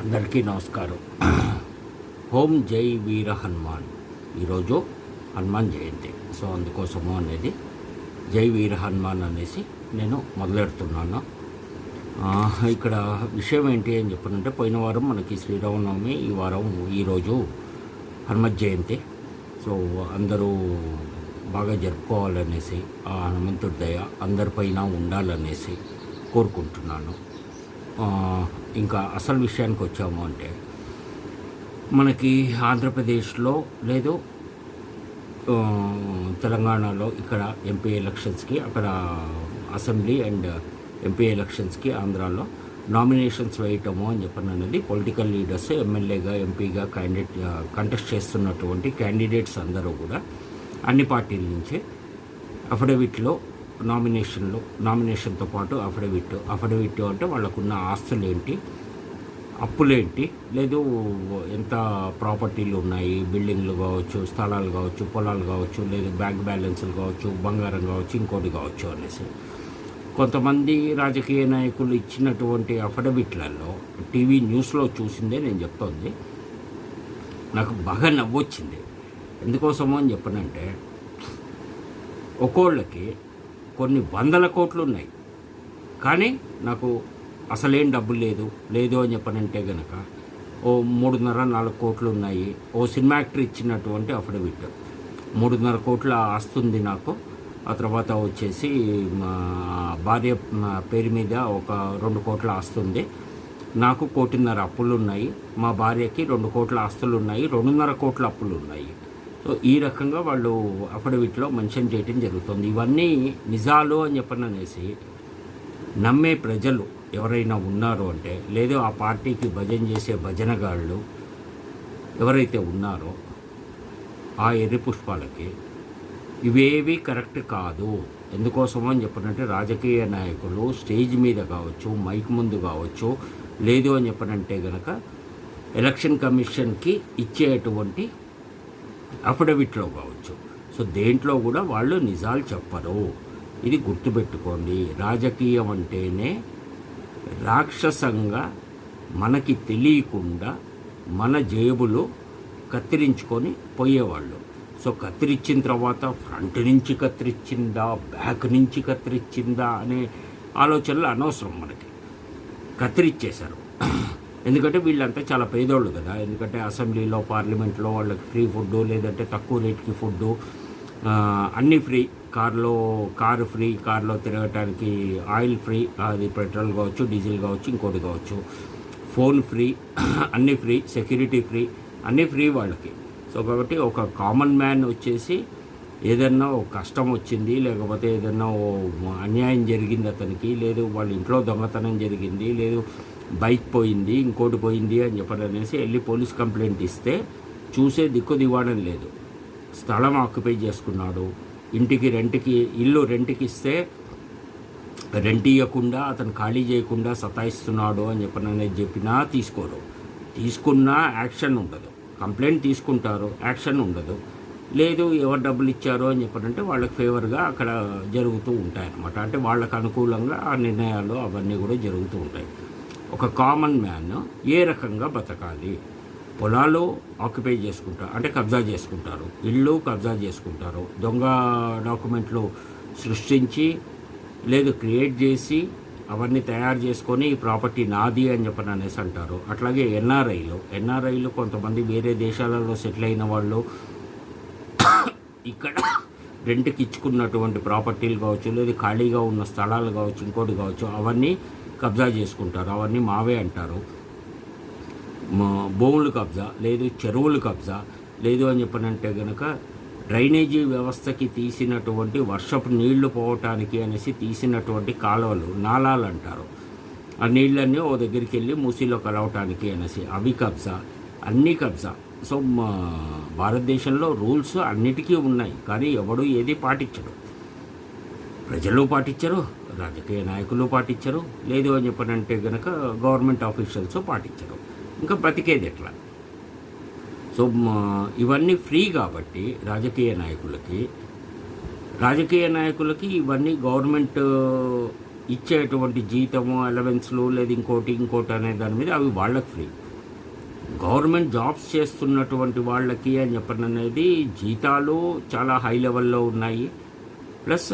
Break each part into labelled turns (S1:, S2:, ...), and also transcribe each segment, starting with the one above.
S1: అందరికీ నమస్కారం. హోం జై వీర హనుమాన్. ఈరోజు హనుమాన్ జయంతి. సో అందుకోసము అనేది జై వీర హనుమాన్ అనేసి నేను మొదలెడుతున్నాను. ఇక్కడ విషయం ఏంటి అని చెప్పనంటే పోయిన వారం మనకి శ్రీరామనవమి ఈ వారం ఈరోజు హనుమత్ జయంతి. సో అందరూ బాగా జరుపుకోవాలనేసి ఆ హనుమంతుడి దయ అందరిపైన ఉండాలనేసి కోరుకుంటున్నాను. ఇంకా అసలు విషయానికి వచ్చాము అంటే మనకి ఆంధ్రప్రదేశ్లో లేదు తెలంగాణలో ఇక్కడ ఎంపీ ఎలక్షన్స్కి అక్కడ అసెంబ్లీ అండ్ ఎంపీ ఎలక్షన్స్కి ఆంధ్రాలో నామినేషన్స్ వేయటము అని చెప్పని అనేది పొలిటికల్ లీడర్స్ ఎమ్మెల్యేగా ఎంపీగా క్యాండిడేట్ కంటెస్ట్ చేస్తున్నటువంటి క్యాండిడేట్స్ అందరూ కూడా అన్ని పార్టీల నుంచే అఫిడవిట్లో నామినేషన్లో నామినేషన్తో పాటు అఫిడవిట్ అఫిడవిట్ అంటే వాళ్ళకున్న ఆస్తులు ఏంటి అప్పులేంటి లేదు ఎంత ప్రాపర్టీలు ఉన్నాయి బిల్డింగ్లు కావచ్చు స్థలాలు కావచ్చు పొలాలు కావచ్చు లేదు బ్యాంక్ బ్యాలెన్స్లు కావచ్చు బంగారం కావచ్చు ఇంకోటి కావచ్చు అనేసి. కొంతమంది రాజకీయ నాయకులు ఇచ్చినటువంటి అఫిడవిట్లలో టీవీ న్యూస్లో చూసిందే నేను చెప్తోంది నాకు బాగా నవ్వొచ్చింది. ఎందుకోసమో అని చెప్పనంటే ఒక్కోళ్ళకి కొన్ని వందల కోట్లు ఉన్నాయి కానీ నాకు అసలేం డబ్బులు లేదు. లేదు అని చెప్పనంటే గనక ఓ మూడున్నర నాలుగు కోట్లు ఉన్నాయి ఓ సినిమా యాక్టర్ ఇచ్చినటువంటి అఫిడవిట్. మూడున్నర కోట్ల ఆస్తుంది నాకు. ఆ తర్వాత వచ్చేసి మా భార్య పేరు మీద ఒక రెండు కోట్ల ఆస్తుంది నాకు కోటిన్నర అప్పులు ఉన్నాయి మా భార్యకి రెండు కోట్ల ఆస్తులు ఉన్నాయి రెండున్నర కోట్ల అప్పులు ఉన్నాయి సో ఈ రకంగా వాళ్ళు అఫిడవిట్లో మెన్షన్ చేయటం జరుగుతుంది. ఇవన్నీ నిజాలు అని చెప్పననేసి నమ్మే ప్రజలు ఎవరైనా ఉన్నారు అంటే లేదు ఆ పార్టీకి భజన చేసే భజనగాళ్ళు ఎవరైతే ఉన్నారో ఆ ఎర్రి పుష్పాలకి ఇవేవి కరెక్ట్ కాదు. ఎందుకోసం అని చెప్పనంటే రాజకీయ నాయకులు స్టేజ్ మీద కావచ్చు మైక్ ముందు కావచ్చు లేదు అని చెప్పనంటే గనక ఎలక్షన్ కమిషన్కి ఇచ్చేటువంటి అఫిడవిట్లో కావచ్చు. సో దేంట్లో కూడా వాళ్ళు నిజాలు చెప్పరు. ఇది గుర్తుపెట్టుకోండి. రాజకీయం అంటేనే రాక్షసంగా మనకి తెలియకుండా మన జేబులు కత్తిరించుకొని పోయేవాళ్ళు. సో కత్తిరించిన తర్వాత ఫ్రంట్ నుంచి కత్తిరించిందా బ్యాక్ నుంచి కత్తిరించిందా అనే ఆలోచనలు అనవసరం మనకి. కత్తిరించేశారు ఎందుకంటే వీళ్ళంతా చాలా పేదోళ్ళు కదా. ఎందుకంటే అసెంబ్లీలో పార్లమెంట్లో వాళ్ళకి ఫ్రీ ఫుడ్ లేదంటే తక్కువ రేట్కి ఫుడ్ అన్నీ ఫ్రీ. కార్లో కారు ఫ్రీ కార్లో తిరగటానికి ఆయిల్ ఫ్రీ అది పెట్రోల్ కావచ్చు డీజిల్ కావచ్చు ఇంకోటి కావచ్చు. ఫోన్ ఫ్రీ అన్నీ ఫ్రీ సెక్యూరిటీ ఫ్రీ అన్నీ ఫ్రీ వాళ్ళకి. సో కాబట్టి ఒక కామన్ మ్యాన్ వచ్చేసి ఏదన్నా కష్టం వచ్చింది లేకపోతే ఏదన్నా ఓ అన్యాయం జరిగింది అతనికి లేదు వాళ్ళ ఇంట్లో దొంగతనం జరిగింది లేదు బైక్ పోయింది ఇంకోటి పోయింది అని చెప్పడం అనేసి వెళ్ళి పోలీస్ కంప్లైంట్ ఇస్తే చూసే దిక్కు దివాడం లేదు. స్థలం ఆక్యుపై చేసుకున్నాడు. ఇంటికి రెంట్కి ఇల్లు రెంట్కి ఇస్తే రెంట్ ఇవ్వకుండా అతను ఖాళీ చేయకుండా సతాయిస్తున్నాడు అని చెప్పని అనేది చెప్పినా తీసుకోరు. తీసుకున్నా యాక్షన్ ఉండదు. కంప్లైంట్ తీసుకుంటారు యాక్షన్ ఉండదు. లేదు ఎవరు డబ్బులు ఇచ్చారో అని చెప్పనంటే వాళ్ళకి ఫేవర్గా అక్కడ జరుగుతూ ఉంటాయి అన్నమాట అంటే వాళ్ళకు అనుకూలంగా ఆ నిర్ణయాలు అవన్నీ కూడా జరుగుతూ ఉంటాయి. ఒక కామన్ మ్యాన్ ఏ రకంగా బతకాలి? పొలాలు ఆక్యుపై చేసుకుంటారు అంటే కబ్జా చేసుకుంటారు. ఇళ్ళు కబ్జా చేసుకుంటారు. దొంగ డాక్యుమెంట్లు సృష్టించి లేదు క్రియేట్ చేసి అవన్నీ తయారు చేసుకొని ఈ ప్రాపర్టీ నాది అని చెప్పని అనేసి అంటారు. అట్లాగే ఎన్ఆర్ఐలు. ఎన్ఆర్ఐలు కొంతమంది వేరే దేశాలలో సెటిల్ అయిన వాళ్ళు ఇక్కడ రెంట్కి ఇచ్చుకున్నటువంటి ప్రాపర్టీలు కావచ్చు లేదు ఖాళీగా ఉన్న స్థలాలు కావచ్చు ఇంకోటి కావచ్చు అవన్నీ కబ్జా చేసుకుంటారు. అవన్నీ మావే అంటారు. మా- భూములు కబ్జా లేదు చెరువులు కబ్జా లేదు అని చెప్పనంటే కనుక డ్రైనేజీ వ్యవస్థకి తీసినటువంటి వర్షపు నీళ్ళు పోవటానికి అనేసి తీసినటువంటి కాలువలు నాలాలు అంటారు. ఆ నీళ్ళన్నీ ఓ దగ్గరికి వెళ్ళి మూసీలో కలవటానికి అనేసి అవి కబ్జా అన్నీ కబ్జా. సో మా భారతదేశంలో రూల్స్ అన్నిటికీ ఉన్నాయి కానీ ఎవడు ఏది పాటించడు. ప్రజలు పాటించరు. రాజకీయ నాయకులు పాటించరు. లేదు అని చెప్పనంటే కనుక గవర్నమెంట్ ఆఫీషియల్స్ పాటించరు. ఇంకా బతికేది ఎట్లా? సో మా- ఇవన్నీ ఫ్రీ కాబట్టి రాజకీయ నాయకులకి రాజకీయ నాయకులకి ఇవన్నీ గవర్నమెంట్ ఇచ్చేటువంటి జీతము అలవెన్స్లు లేదు ఇంకోటి ఇంకోటి అనే దాని మీద అవి వాళ్ళకి ఫ్రీ గవర్నమెంట్ జాబ్స్ చేస్తున్నటువంటి వాళ్ళకి అని చెప్పడం అనేది జీతాలు చాలా హై లెవెల్లో ఉన్నాయి. ప్లస్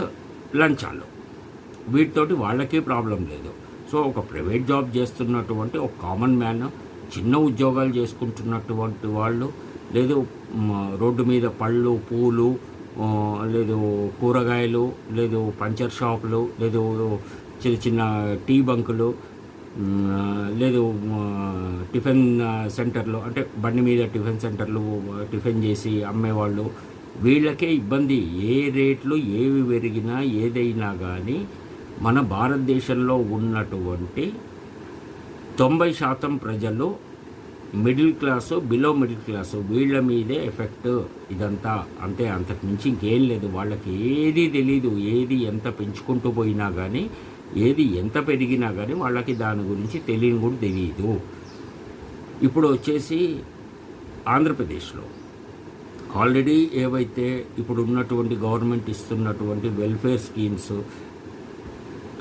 S1: లంచాలు. వీటితోటి వాళ్ళకే ప్రాబ్లం లేదు. సో ఒక ప్రైవేట్ జాబ్ చేస్తున్నటువంటి ఒక కామన్ మ్యాన్ చిన్న ఉద్యోగాలు చేసుకుంటున్నటువంటి వాళ్ళు లేదు రోడ్డు మీద పళ్ళు పూలు లేదు కూరగాయలు లేదు పంచర్ షాపులు లేదు చిన్న చిన్న టీ బంకులు లేదు టిఫిన్ సెంటర్లు అంటే బండి మీద టిఫిన్ సెంటర్లు టిఫిన్ చేసి అమ్మేవాళ్ళు వీళ్ళకే ఇబ్బంది. ఏ రేట్లు ఏవి పెరిగినా ఏదైనా కానీ మన భారతదేశంలో ఉన్నటువంటి తొంభై శాతం ప్రజలు middle class below middle class వీళ్ళ మీదే ఎఫెక్ట్ ఇదంతా. అంతే అంతకు మించి ఇంకేం లేదు. వాళ్ళకి ఏది తెలీదు ఏది ఎంత పెంచుకుంటూ పోయినా కానీ ఏది ఎంత పెరిగినా కానీ వాళ్ళకి దాని గురించి తెలియని కూడా తెలియదు ఇప్పుడు వచ్చేసి ఆంధ్రప్రదేశ్లో ఆల్రెడీ ఏవైతే ఇప్పుడు ఉన్నటువంటి గవర్నమెంట్ ఇస్తున్నటువంటి వెల్ఫేర్ స్కీమ్స్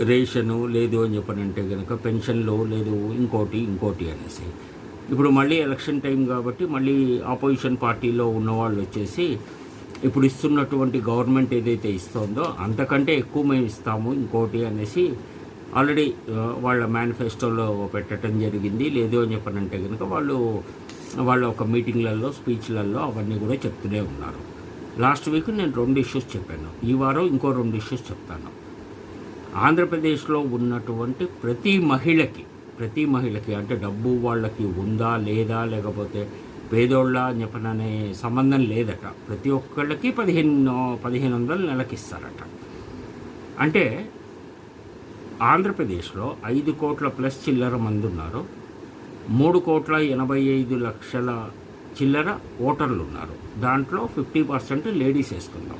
S1: రేషను లేదు అని చెప్పనంటే కనుక పెన్షన్లో లేదు ఇంకోటి ఇంకోటి అనేసి. ఇప్పుడు మళ్ళీ ఎలక్షన్ టైం కాబట్టి మళ్ళీ ఆపోజిషన్ పార్టీలో ఉన్నవాళ్ళు వచ్చేసి ఇప్పుడు ఇస్తున్నటువంటి గవర్నమెంట్ ఏదైతే ఇస్తుందో అంతకంటే ఎక్కువ మేము ఇస్తాము ఇంకోటి అనేసి ఆల్రెడీ వాళ్ళ మేనిఫెస్టోలో పెట్టడం జరిగింది. లేదు అని చెప్పనంటే కనుక వాళ్ళు వాళ్ళ ఒక మీటింగ్లలో స్పీచ్లలో అవన్నీ కూడా చెప్తూనే ఉన్నారు. లాస్ట్ వీక్ నేను రెండు ఇష్యూస్ చెప్పాను. ఈ వారం ఇంకో రెండు ఇష్యూస్ చెప్తాను. ఆంధ్రప్రదేశ్లో ఉన్నటువంటి ప్రతి మహిళకి ప్రతి మహిళకి అంటే డబ్బు వాళ్ళకి ఉందా లేదా లేకపోతే పేదోళ్ళ అని చెప్పననే సంబంధం లేదట. ప్రతి ఒక్కళ్ళకి పదిహేను పదిహేను వందలు నెలకిస్తారట. అంటే ఆంధ్రప్రదేశ్లో ఐదు కోట్ల ప్లస్ చిల్లర మంది ఉన్నారు మూడు కోట్ల ఎనభై ఐదు లక్షల చిల్లర ఓటర్లు ఉన్నారు దాంట్లో ఫిఫ్టీ పర్సెంట్ లేడీస్ వేసుకుందాం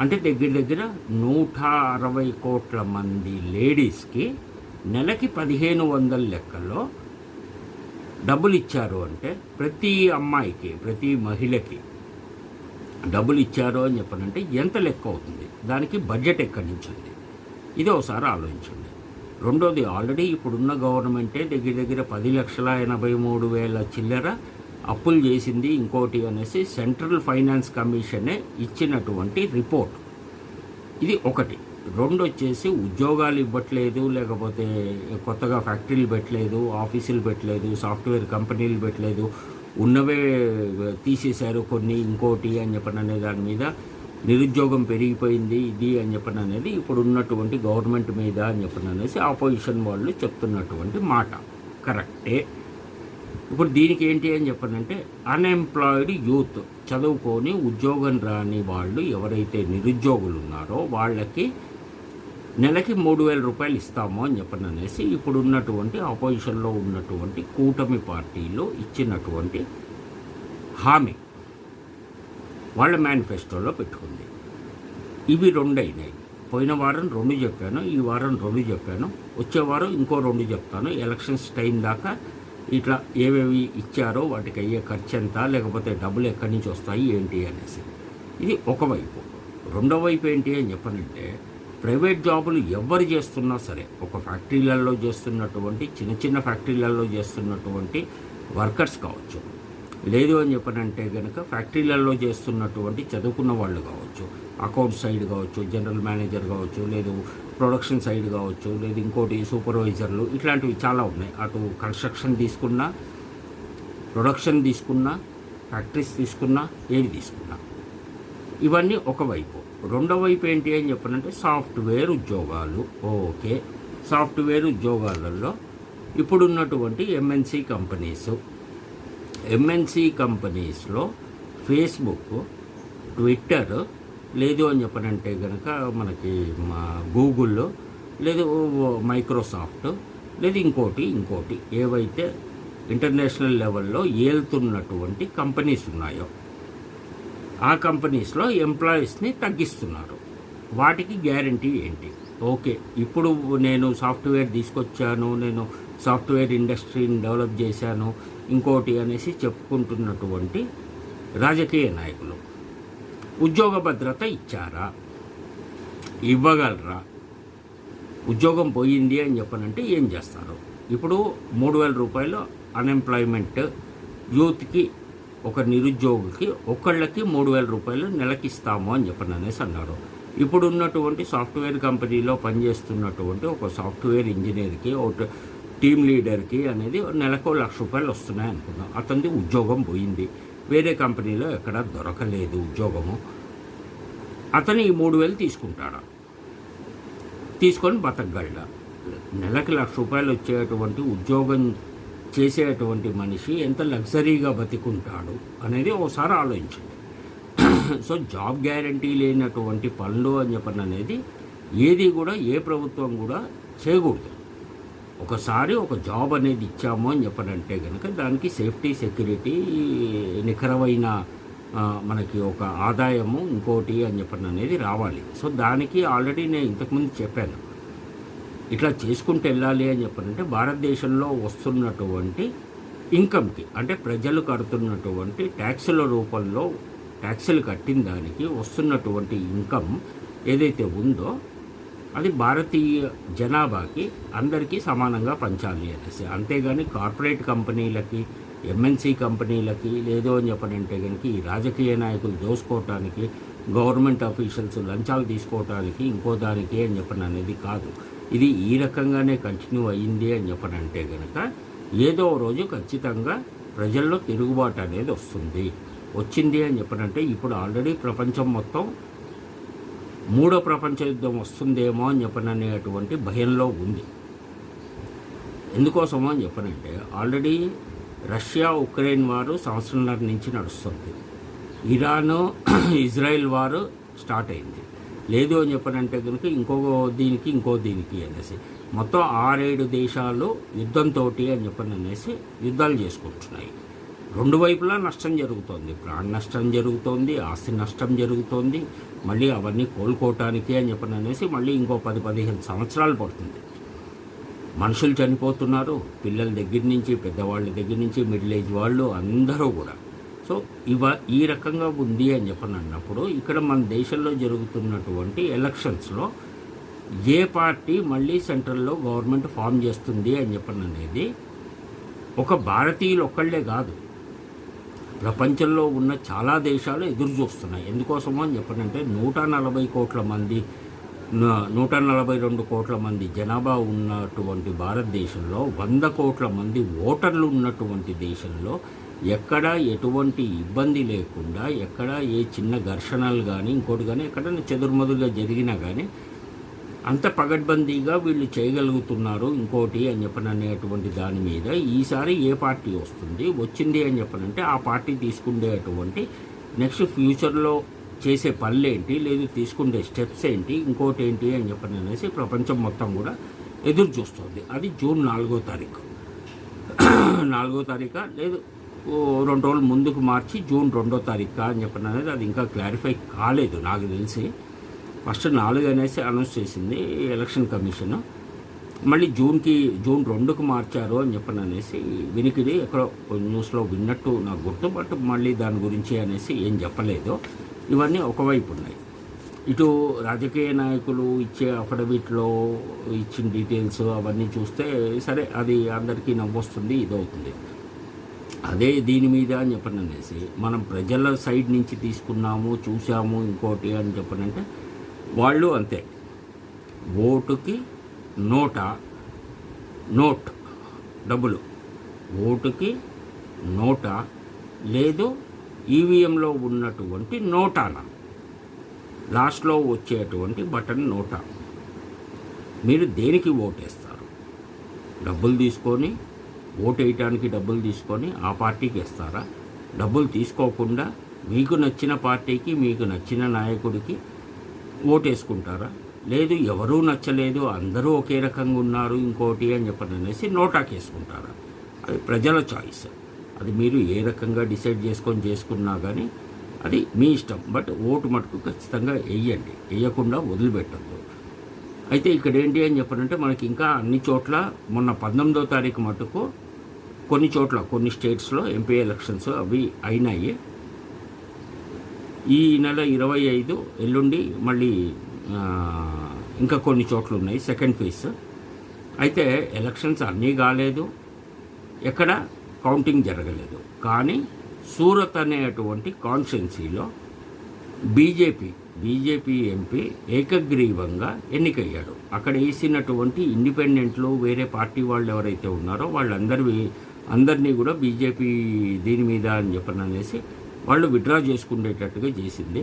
S1: అంటే దగ్గర దగ్గర నూట అరవై కోట్ల మంది లేడీస్కి నెలకి పదిహేను వందల లెక్కల్లో డబ్బులు ఇచ్చారు అంటే ప్రతి అమ్మాయికి ప్రతి మహిళకి డబ్బులు ఇచ్చారు అని చెప్పనంటే ఎంత లెక్క అవుతుంది? దానికి బడ్జెట్ ఎక్కడి నుంచి ఉంది? ఇది ఒకసారి ఆలోచించండి. రెండోది ఆల్రెడీ ఇప్పుడున్న గవర్నమెంటే దగ్గర దగ్గర పది లక్షల ఎనభై మూడు వేల చిల్లర అప్పులు చేసింది ఇంకోటి అనేసి సెంట్రల్ ఫైనాన్స్ కమిషనే ఇచ్చినటువంటి రిపోర్ట్. ఇది ఒకటి. రెండు వచ్చేసి ఉద్యోగాలు ఇవ్వట్లేదు లేకపోతే కొత్తగా ఫ్యాక్టరీలు పెట్టలేదు ఆఫీసులు పెట్టలేదు సాఫ్ట్వేర్ కంపెనీలు పెట్టలేదు ఉన్నవే తీసేశారు కొన్ని ఇంకోటి అని చెప్పిన అనే దాని మీద నిరుద్యోగం పెరిగిపోయింది ఇది అని చెప్పిన అనేది ఇప్పుడు ఉన్నటువంటి గవర్నమెంట్ మీద అని చెప్పిన అనేసి ఆపోజిషన్ వాళ్ళు చెప్తున్నటువంటి మాట. కరెక్టే? ఇప్పుడు దీనికి ఏంటి అని చెప్పనంటే అన్ఎంప్లాయిడ్ యూత్ చదువుకొని ఉద్యోగం రాని వాళ్ళు ఎవరైతే నిరుద్యోగులు ఉన్నారో వాళ్ళకి నెలకి మూడు వేల రూపాయలు ఇస్తాము అని చెప్పని అనేసి ఇప్పుడు ఉన్నటువంటి ఆపోజిషన్లో ఉన్నటువంటి కూటమి పార్టీలో ఇచ్చినటువంటి హామీ వాళ్ళ మేనిఫెస్టోలో పెట్టుకుంది. ఇవి రెండు అయినాయి పోయిన వారం రెండు చెప్పాను ఈ వారం రెండు చెప్పాను వచ్చే వారం ఇంకో రెండు చెప్తాను. ఎలక్షన్స్ టైం దాకా ఇట్లా ఏవేవి ఇచ్చారో వాటికి అయ్యే ఖర్చు ఎంత లేకపోతే డబ్బులు ఎక్కడి నుంచి వస్తాయి ఏంటి అనేసి. ఇది ఒకవైపు రెండో వైపు ఏంటి అని చెప్పనంటే ప్రైవేట్ జాబులు ఎవరు చేస్తున్నా సరే ఒక ఫ్యాక్టరీలలో చేస్తున్నటువంటి చిన్న చిన్న ఫ్యాక్టరీలలో చేస్తున్నటువంటి వర్కర్స్ కావచ్చు. లేదు అని చెప్పనంటే కనుక ఫ్యాక్టరీలలో చేస్తున్నటువంటి చదువుకున్న వాళ్ళు కావచ్చు అకౌంట్ సైడ్ కావచ్చు జనరల్ మేనేజర్ కావచ్చు లేదు ప్రొడక్షన్ సైడ్ కావచ్చు లేదు ఇంకోటి సూపర్వైజర్లు ఇట్లాంటివి చాలా ఉన్నాయి. అటు కన్స్ట్రక్షన్ తీసుకున్నా ప్రొడక్షన్ తీసుకున్నా ఫ్యాక్టరీస్ తీసుకున్నా ఏది తీసుకున్నా. ఇవన్నీ ఒకవైపు రెండో వైపు ఏంటి అని చెప్పనంటే సాఫ్ట్వేర్ ఉద్యోగాలు. ఓకే. సాఫ్ట్వేర్ ఉద్యోగాలలో ఇప్పుడున్నటువంటి ఎంఎన్సి కంపెనీస్ ఎంఎన్సి కంపెనీస్లో ఫేస్బుక్ ట్విట్టర్ లేదు అని చెప్పనంటే కనుక మనకి మా గూగుల్లో లేదు మైక్రోసాఫ్ట్ లేదు ఇంకోటి ఇంకోటి ఏవైతే ఇంటర్నేషనల్ లెవెల్లో ఏలుతున్నటువంటి కంపెనీస్ ఉన్నాయో ఆ కంపెనీస్లో ఎంప్లాయీస్ని తగ్గిస్తున్నారు. వాటికి గ్యారంటీ ఏంటి? ఓకే ఇప్పుడు నేను సాఫ్ట్వేర్ తీసుకొచ్చాను నేను సాఫ్ట్వేర్ ఇండస్ట్రీని డెవలప్ చేశాను ఇంకోటి అనేసి చెప్పుకుంటున్నటువంటి రాజకీయ నాయకులు. ఉద్యోగ భద్రత ఇచ్చారా? ఇవ్వగలరా? ఉద్యోగం పోయింది అని చెప్పనంటే ఏం చేస్తారు? ఇప్పుడు మూడు వేల రూపాయలు అన్ఎంప్లాయ్మెంట్ యూత్కి ఒక నిరుద్యోగికి ఒకళ్ళకి మూడు వేల రూపాయలు నెలకిస్తాము అని చెప్పని అనేసి అన్నాడు. ఇప్పుడు ఉన్నటువంటి సాఫ్ట్వేర్ కంపెనీలో పనిచేస్తున్నటువంటి ఒక సాఫ్ట్వేర్ ఇంజనీర్కి ఒక టీమ్ లీడర్కి అనేది నెలకు లక్ష రూపాయలు వస్తున్నాయి అనుకున్నాం అతనిది ఉద్యోగం పోయింది. వేరే కంపెనీలో ఎక్కడ దొరకలేదు ఉద్యోగము. అతను ఈ మూడు వేలు తీసుకుంటాడా? తీసుకొని బతకగలడా? నెలకి లక్ష రూపాయలు వచ్చేటువంటి ఉద్యోగం చేసేటువంటి మనిషి ఎంత లగ్జరీగా బతికుంటాడు అనేది ఒకసారి ఆలోచించండి. సో జాబ్ గ్యారంటీ లేనటువంటి పనులు అని చెప్పని అనేది ఏది కూడా ఏ ప్రభుత్వం కూడా చేయకూడదు. ఒకసారి ఒక జాబ్ అనేది ఇచ్చాము అని చెప్పనంటే కనుక దానికి సేఫ్టీ సెక్యూరిటీ నిఖరమైన మనకి ఒక ఆదాయము ఇంకోటి అని చెప్పడం అనేది రావాలి. సో దానికి ఆల్రెడీ నేను ఇంతకుముందు చెప్పాను. ఇట్లా చేసుకుంటూ వెళ్ళాలి అని చెప్పనంటే భారతదేశంలో వస్తున్నటువంటి ఇన్కమ్కి అంటే ప్రజలు కడుతున్నటువంటి ట్యాక్సుల రూపంలో ట్యాక్సులు కట్టిన దానికి వస్తున్నటువంటి ఇన్కమ్ ఏదైతే ఉందో అది భారతీయ జనాభాకి అందరికీ సమానంగా పంచాలి అనేసి. అంతేగాని కార్పొరేట్ కంపెనీలకి ఎంఎన్సీ కంపెనీలకి లేదో అని చెప్పనంటే కనుక ఈ రాజకీయ నాయకులు దోసుకోవటానికి గవర్నమెంట్ అఫీషియల్స్ లంచాలు తీసుకోవటానికి ఇంకో దానికి అని చెప్పిన అనేది కాదు. ఇది ఈ రకంగానే కంటిన్యూ అయ్యింది అని చెప్పనంటే కనుక ఏదో రోజు ఖచ్చితంగా ప్రజల్లో తిరుగుబాటు అనేది వస్తుంది. వచ్చింది అని చెప్పనంటే ఇప్పుడు ఆల్రెడీ ప్రపంచం మొత్తం మూడో ప్రపంచ యుద్ధం వస్తుందేమో అని చెప్పననేటువంటి భయంలో ఉంది. ఎందుకోసమో అని చెప్పనంటే ఆల్రెడీ రష్యా ఉక్రెయిన్ వారు సంవత్సరంన్నర నుంచి నడుస్తుంది. ఇరాను ఇజ్రాయెల్ వారు స్టార్ట్ అయింది. లేదు అని చెప్పనంటే కనుక ఇంకో దీనికి ఇంకో దీనికి అనేసి మొత్తం ఆరేడు దేశాలు యుద్ధంతో అని చెప్పని అనేసి యుద్ధాలు చేసుకుంటున్నాయి. రెండు వైపులా నష్టం జరుగుతోంది. ప్రాణ నష్టం జరుగుతోంది ఆస్తి నష్టం జరుగుతోంది. మళ్ళీ అవన్నీ కోలుకోవటానికి అని చెప్పని అనేసి మళ్ళీ ఇంకో పది పదిహేను సంవత్సరాలు పడుతుంది. మనుషులు చనిపోతున్నారు. పిల్లల దగ్గర నుంచి పెద్దవాళ్ళ దగ్గర నుంచి మిడిల్ ఏజ్ వాళ్ళు అందరూ కూడా. సో ఇవ ఈ రకంగా ఉంది అని చెప్పని అన్నప్పుడు ఇక్కడ మన దేశంలో జరుగుతున్నటువంటి ఎలక్షన్స్లో ఏ పార్టీ మళ్ళీ సెంట్రల్లో గవర్నమెంట్ ఫామ్ చేస్తుంది అని చెప్పని అనేది ఒక భారతీయులు ఒక్కళ్ళే కాదు. ప్రపంచంలో ఉన్న చాలా దేశాలు ఎదురు చూస్తున్నాయి. ఎందుకోసమో అని చెప్పనంటే నూట నలభై కోట్ల మంది నూట నలభై రెండు కోట్ల మంది జనాభా ఉన్నటువంటి భారతదేశంలో వంద కోట్ల మంది ఓటర్లు ఉన్నటువంటి దేశంలో ఎక్కడ ఎటువంటి ఇబ్బంది లేకుండా ఎక్కడ ఏ చిన్న ఘర్షణలు కానీ ఇంకోటి కానీ ఎక్కడైనా చెదురుమదురుగా జరిగినా కానీ అంత పగడ్బందీగా వీళ్ళు చేయగలుగుతున్నారు ఇంకోటి అని చెప్పని అనేటువంటి దాని మీద ఈసారి ఏ పార్టీ వస్తుంది వచ్చింది అని చెప్పనంటే ఆ పార్టీ తీసుకుండేటువంటి నెక్స్ట్ ఫ్యూచర్లో చేసే పనులు ఏంటి లేదు తీసుకునే స్టెప్స్ ఏంటి ఇంకోటి ఏంటి అని చెప్పని అనేసి ప్రపంచం మొత్తం కూడా ఎదురు చూస్తుంది. అది జూన్ నాలుగో తారీఖు. నాలుగో తారీఖు? లేదు ఓ రెండు రోజులు ముందుకు మార్చి జూన్ రెండో తారీఖు అని చెప్పిన అనేది అది ఇంకా క్లారిఫై కాలేదు నాకు తెలిసి. ఫస్ట్ నాలుగు అనేసి అనౌన్స్ చేసింది ఎలక్షన్ కమిషన్. మళ్ళీ జూన్కి జూన్ రెండుకు మార్చారు అని చెప్పని అనేసి వినికిడి ఎక్కడో న్యూస్లో విన్నట్టు నాకు గుర్తు బట్ మళ్ళీ దాని గురించి అనేసి ఏం చెప్పలేదు. ఇవన్నీ ఒకవైపు ఉన్నాయి. ఇటు రాజకీయ నాయకులు ఇచ్చే అఫిడవిట్లో ఇచ్చిన డీటెయిల్స్ అవన్నీ చూస్తే సరే అది అందరికీ నవ్వొస్తుంది ఇదవుతుంది. అదే దీని మీద అని చెప్పని అనేసి మనం ప్రజల సైడ్ నుంచి తీసుకున్నాము చూసాము ఇంకోటి అని చెప్పనంటే వాళ్ళు అంతే. ఓటుకి నోట నోట్ డబ్బులు. ఓటుకి నోట లేదు ఈవీఎంలో ఉన్నటువంటి నోటానా. లాస్ట్లో వచ్చేటువంటి బటన్ నోటా. మీరు దేనికి ఓటేస్తారు? డబ్బులు తీసుకొని ఓటు వేయటానికి డబ్బులు తీసుకొని ఆ పార్టీకి ఇస్తారా డబ్బులు తీసుకోకుండా మీకు నచ్చిన పార్టీకి మీకు నచ్చిన నాయకుడికి ఓటేసుకుంటారా? లేదు ఎవరూ నచ్చలేదు అందరూ ఒకే రకంగా ఉన్నారు ఇంకోటి అని చెప్పని అనేసి నోటాకేసుకుంటారా? అది ప్రజల చాయిస్. అది మీరు ఏ రకంగా డిసైడ్ చేసుకొని చేసుకున్నా కానీ అది మీ ఇష్టం. బట్ ఓటు మటుకు ఖచ్చితంగా వేయండి. వేయకుండా వదిలిపెట్టద్దు. అయితే ఇక్కడ ఏంటి అని చెప్పనంటే మనకి ఇంకా అన్ని చోట్ల మొన్న పంతొమ్మిదో తారీఖు మటుకు కొన్ని చోట్ల కొన్ని స్టేట్స్లో ఎంపీ ఎలక్షన్స్ అవి అయినాయి. ఈ నెల ఇరవై ఐదు ఎల్లుండి మళ్ళీ ఇంకా కొన్ని చోట్లు ఉన్నాయి సెకండ్ ఫేజ్ అయితే ఎలక్షన్స్ అన్నీ కాలేదు. ఎక్కడ? కౌంటింగ్ జరగలేదు. కానీ సూరత్ అనేటువంటి కాన్స్టిట్యున్సీలో బీజేపీ బీజేపీ ఎంపీ ఏకగ్రీవంగా ఎన్నికయ్యాడు. అక్కడ వేసినటువంటి ఇండిపెండెంట్లు వేరే పార్టీ వాళ్ళు ఎవరైతే ఉన్నారో వాళ్ళందరి అందరినీ కూడా బీజేపీ దీని మీద అని చెప్పననేసి వాళ్ళు విత్డ్రా చేసుకునేటట్టుగా చేసింది.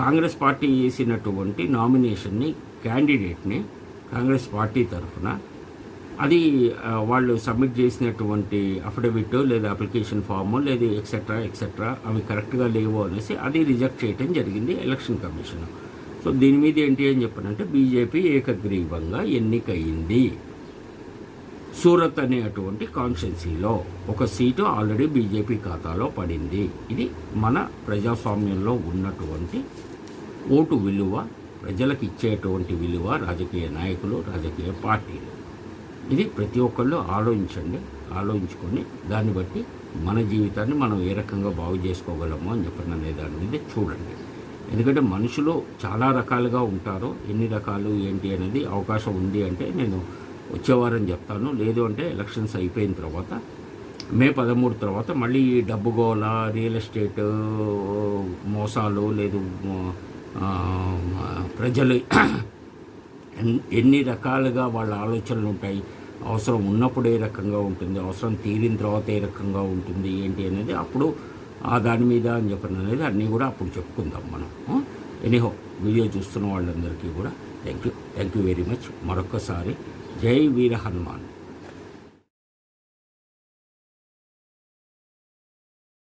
S1: కాంగ్రెస్ పార్టీ చేసినటువంటి నామినేషన్ని క్యాండిడేట్ని కాంగ్రెస్ పార్టీ తరఫున అది వాళ్ళు సబ్మిట్ చేసినటువంటి అఫిడవిట్ లేదా అప్లికేషన్ ఫామ్ లేదా ఎక్సెట్రా ఎక్సెట్రా అవి కరెక్ట్గా లేవు అనేసి అది రిజెక్ట్ చేయడం జరిగింది ఎలక్షన్ కమిషన్. సో దీని మీద ఏంటి అని చెప్పనంటే బీజేపీ ఏకగ్రీవంగా ఎన్నికయింది. సూరత్ అనేటువంటి కాన్స్టిట్యున్సీలో ఒక సీటు ఆల్రెడీ బీజేపీ ఖాతాలో పడింది. ఇది మన ప్రజాస్వామ్యంలో ఉన్నటువంటి ఓటు విలువ ప్రజలకు ఇచ్చేటువంటి విలువ రాజకీయ నాయకులు రాజకీయ పార్టీలు. ఇది ప్రతి ఒక్కళ్ళు ఆలోచించండి ఆలోచించుకొని దాన్ని బట్టి మన జీవితాన్ని మనం ఏ రకంగా బాగు చేసుకోగలము అని చెప్పిన అనే దాని మీద చూడండి. ఎందుకంటే మనుషులు చాలా రకాలుగా ఉంటారు. ఎన్ని రకాలు ఏంటి అనేది అవకాశం ఉంది అంటే నేను వచ్చేవారని చెప్తాను. లేదు అంటే ఎలక్షన్స్ అయిపోయిన తర్వాత మే పదమూడు తర్వాత మళ్ళీ డబ్బు గోల రియల్ ఎస్టేట్ మోసాలు లేదు ప్రజలు ఎన్- ఎన్ని రకాలుగా వాళ్ళ ఆలోచనలు ఉంటాయి అవసరం ఉన్నప్పుడు ఏ రకంగా ఉంటుంది అవసరం తీరిన తర్వాత ఏ రకంగా ఉంటుంది ఏంటి అనేది అప్పుడు ఆ దాని మీద అని చెప్పిన అనేది అన్నీ కూడా అప్పుడు చెప్పుకుందాం మనం. ఎనీహో వీడియో చూస్తున్న వాళ్ళందరికీ కూడా thank you thank you very much. మరొక్కసారి జై వీర హనుమాన్.